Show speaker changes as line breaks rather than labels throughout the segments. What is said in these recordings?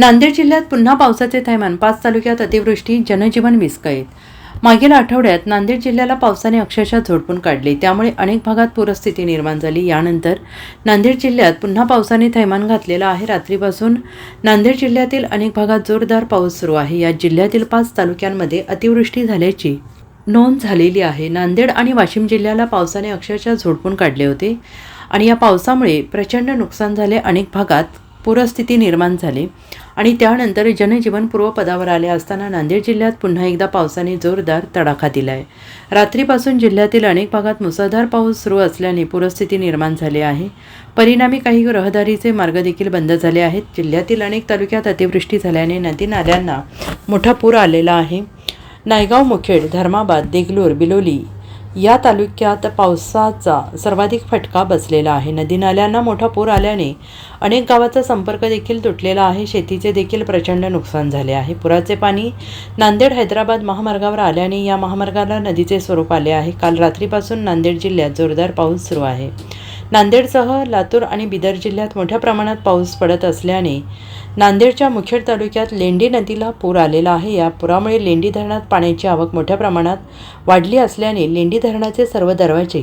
नांदेड जिल्ह्यात पुन्हा पावसाचे थैमान पाच तालुक्यात अतिवृष्टी जनजीवन विस्कळीत मागील आठवड्यात नांदेड जिल्ह्याला पावसाने अक्षरशः झोडपून काढले त्यामुळे अनेक भागात पूरस्थिती निर्माण झाली यानंतर नांदेड जिल्ह्यात पुन्हा पावसाने थैमान घातलेलं आहे रात्रीपासून नांदेड जिल्ह्यातील अनेक भागात जोरदार पाऊस सुरू आहे या जिल्ह्यातील पाच तालुक्यांमध्ये अतिवृष्टी झाल्याची नोंद झालेली आहे नांदेड आणि वाशिम जिल्ह्याला पावसाने अक्षरशः झोडपून काढले होते आणि या पावसामुळे प्रचंड नुकसान झाले अनेक भागात पूरस्थिती निर्माण झाली आणि त्यानंतर जनजीवन पूर्वपदावर आले असताना नांदेड जिल्ह्यात पुन्हा एकदा पावसाने जोरदार तडाखा दिला आहे रात्रीपासून जिल्ह्यातील अनेक भागात मुसळधार पाऊस सुरू असल्याने पूरस्थिती निर्माण झाली आहे परिणामी काही रहदारीचे मार्ग देखील बंद झाले आहेत जिल्ह्यातील अनेक तालुक्यात अतिवृष्टी झाल्याने नदी नाल्यांना मोठा पूर आलेला आहे नायगाव मुखेड धर्माबाद देगलूर बिलोली या तालुक्यात पावसाचा सर्वाधिक फटका बसलेला आहे नदी नाल्यांना मोठा पूर आल्याने अनेक गावाचा संपर्क देखील तुटलेला आहे शेतीचे देखील प्रचंड नुकसान झाले आहे पुराचे पाणी नांदेड हैदराबाद महामार्गावर आल्याने या महामार्गाला नदीचे स्वरूप आले आहे काल रात्रीपासून नांदेड जिल्ह्यात जोरदार पाऊस सुरू आहे नांदेडसह लातूर आणि बिदर जिल्ह्यात मोठ्या प्रमाणात पाऊस पडत असल्याने नांदेडच्या मुखेड तालुक्यात लेंडी नदीला पूर आलेला आहे या पुरामुळे लेंडी धरणात पाण्याची आवक मोठ्या प्रमाणात वाढली असल्याने लेंडी धरणाचे सर्व दरवाजे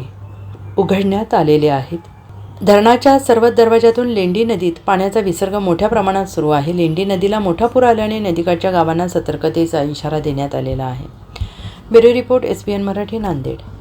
उघडण्यात आलेले आहेत धरणाच्या सर्व दरवाज्यातून लेंडी नदीत पाण्याचा विसर्ग मोठ्या प्रमाणात सुरू आहे लेंडी नदीला मोठा पूर आल्याने नदीकाठच्या गावांना सतर्कतेचा इशारा देण्यात आलेला आहे bureau report S B N Marathi Nanded